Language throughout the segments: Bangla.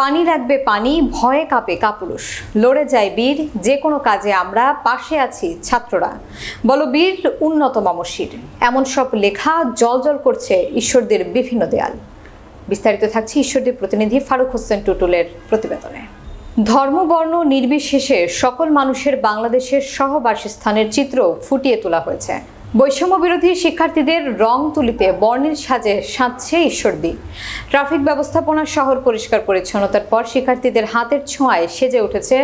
পানি লাগবে পানি, ভয়ে কাঁপে কাপুরুষ। লড়ে যায় বীর, যে কোনো কাজে আমরা পাশে আছি ছাত্ররা। বলো বীর, উন্নত মামসির এমন সব লেখা জল জল করছে ঈশ্বরদের বিভিন্ন দেয়াল। বিস্তারিত থাকছে ঈশ্বরদের প্রতিনিধি ফারুক হোসেন টুটুলের প্রতিবেদনে। ধর্মবর্ণ নির্বিশেষে সকল মানুষের বাংলাদেশের সহবাসস্থানের চিত্র ফুটিয়ে তোলা হয়েছে। বৈষম্য বিরোধী শিক্ষার্থীদের রং তুলিতে বর্ণিল সাজে সাজছে ঈশ্বরদী। ট্রাফিক ব্যবস্থাপনা শহর পরিষ্কার পরিচ্ছন্নতার পর শিক্ষার্থীদের হাতের ছোঁয়ায় সেজে উঠেছে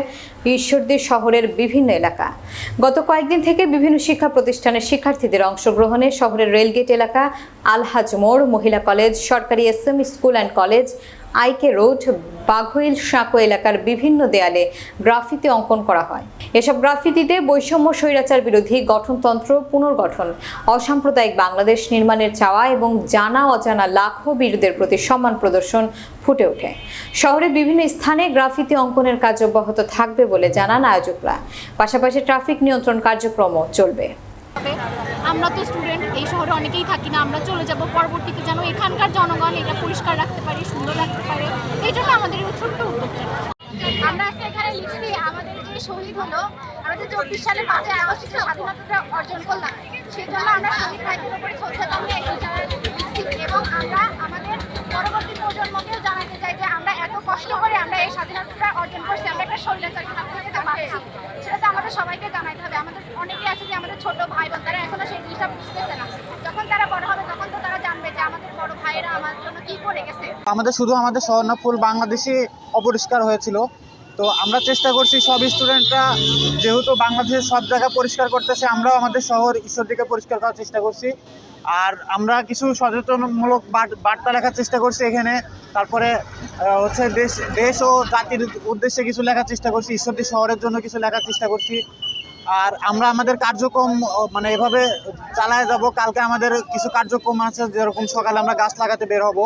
ঈশ্বরদী শহরের বিভিন্ন এলাকা। গত কয়েকদিন থেকে বিভিন্ন শিক্ষা প্রতিষ্ঠানের শিক্ষার্থীদের অংশগ্রহণে শহরের রেলগেট এলাকা, আলহাজ মোড়, মহিলা কলেজ, সরকারি S M school and college IK road Baghail সাঁকো এলাকার বিভিন্ন দেয়ালে গ্রাফিতি অঙ্কন করা হয়। এসব গ্রাফিতিতে বৈষম্য স্বৈরাচার বিরোধী গঠনতন্ত্র পুনর্গঠন, অসাম্প্রদায়িক বাংলাদেশ নির্মাণের চাওয়া এবং জানা অজানা লাখো বীরদের প্রতি সম্মান প্রদর্শন ফুটে ওঠে। শহরের বিভিন্ন স্থানে গ্রাফিতি অঙ্কনের কাজ অব্যাহত থাকবে বলে জানান আয়োজকরা। পাশাপাশি ট্রাফিক নিয়ন্ত্রণ কার্যক্রমও চলবে। আমরা তো স্টুডেন্ট এই শহরে অনেকেই থাকি না, আমরা চলে যাব পরবর্তীতে যেন এখানকার জনগণ এটা পরিষ্কার রাখতে পারি, সুন্দর রাখতে পারে। এই জন্য আমাদের আমরা এখানে লিখছি, আমাদের যে শহীদ হলো, আমাদের চব্বিশ সালে অর্জন করলাম আমরা শহীদ ভাইদের উপরে শ্রদ্ধা জানিয়ে লিখছি। এবং আমরা আমাদের পরবর্তী প্রজন্মকেও জানাতে চাই যে আমরা এত কষ্ট করে আমরা এই স্বাধীনতা অর্জন করছি, আমরা একটা বাঁচছি সেটা তো আমাদের সবাইকে জানাইতে হবে আমাদের অনেকে আছে যে আমাদের ছোট ভাই বোন তারা এখনও সেই জিনিসটা বুঝতেছে না। যখন তারা বড় হবে, তখন তো তারা জানবে যে আমাদের বড় ভাইয়েরা আমার জন্য কি করে গেছে। আমাদের শুধু আমাদের স্বর্ণফুল বাংলাদেশে অপরিষ্কার হয়েছিল। তো আমরা চেষ্টা করছি সব স্টুডেন্টরা যেহেতু বাংলাদেশের সব জায়গা পরিষ্কার করতেছে, আমরাও আমাদের শহর ঈশ্বরদীকে পরিষ্কার করার চেষ্টা করছি। আর আমরা কিছু সচেতনমূলক বার- বার্তা লেখার চেষ্টা করছি এখানে। তারপরে হচ্ছে দেশ দেশ ও জাতির উদ্দেশ্যে কিছু লেখার চেষ্টা করছি ঈশ্বরদী শহরের জন্য কিছু লেখার চেষ্টা করছি। আর আমরা আমাদের কার্যক্রম মানে এভাবে চালায় যাব। কালকে আমাদের কিছু কার্যক্রম আছে, যেরকম সকালে আমরা গাছ লাগাতে বের হব।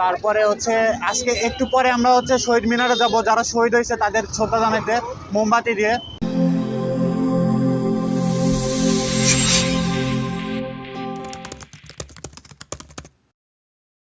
তারপরে হচ্ছে, আজকে একটু পরে আমরা হচ্ছে শহীদ মিনারে যাব। যারা শহীদ হয়েছে তাদের শ্রদ্ধা জানাইতে, মোমবাতি দিয়ে।